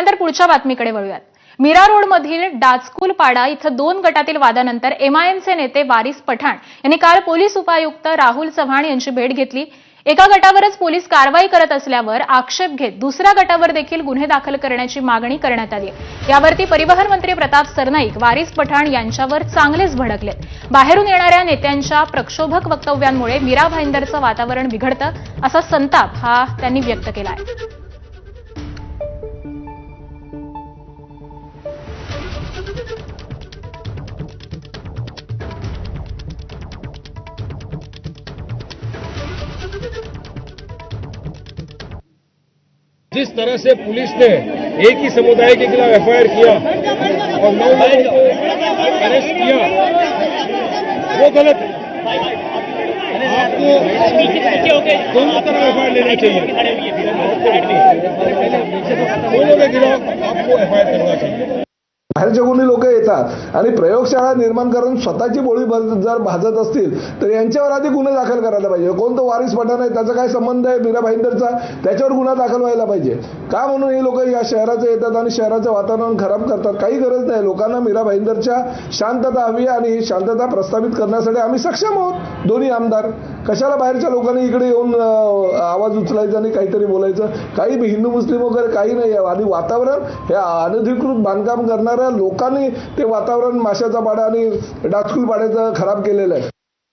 यानंतर पुढच्या बातमीकडे वळूयात. मीरा रोड मधील डाचकुल पाडा इथं दोन गटातील वादानंतर एमआयएमचे नेते वारिस पठाण यांनी काल पोलीस उपायुक्त राहुल चव्हाण यांची भेट घेतली. एका गटावरच पोलीस कारवाई करत असल्यावर आक्षेप घेत दुसऱ्या गटावर देखील गुन्हे दाखल करण्याची मागणी करण्यात आली यावरती परिवहन मंत्री प्रताप सरनाईक वारिस पठाण यांच्यावर चांगलेच भडकलेत. बाहेरून येणाऱ्या नेत्यांच्या प्रक्षोभक वक्तव्यांमुळे मीरा भाईंदरचं वातावरण बिघडतं असा संताप हा त्यांनी व्यक्त केला आहे. जिस तरह से पुलिस ने एक ही समुदाय के खिलाफ एफआईआर किया और नौ लोगों को अरेस्ट किया, वो गलत है। आपको दोनों तरफ़ एफआईआर लेना चाहिए। दोनों के खिलाफ आपको एफआईआर करना चाहिए। बाहेरच्या कोणी लोक येतात आणि प्रयोगशाळा निर्माण करून स्वतःची बोळी जर भाजत असतील तर यांच्यावर आधी गुन्हे दाखल करायला पाहिजे. कोण तो वारिस पठाण आहे त्याचा काय संबंध आहे मीरा भाईंदरचा? त्याच्यावर गुन्हा दाखल व्हायला पाहिजे. का म्हणून हे लोक या शहराचे येतात आणि शहराचं वातावरण खराब करतात? काही गरज नाही. लोकांना मीरा भाईंदरच्या शांतता हवी आणि ही शांतता प्रस्थापित करण्यासाठी आम्ही सक्षम आहोत दोन्ही आमदार. कशाला बाहेरच्या लोकांनी इकडे येऊन आवाज उचलायचा आणि काहीतरी बोलायचं. काही हिंदू मुस्लिम वगैरे काही नाही आहे. आणि वातावरण हे अनधिकृत बांधकाम करणाऱ्या लोकांनी ते वातावरण माशाचा पाडा आणि डाचकुल पाड्याचं खराब केलेलं आहे.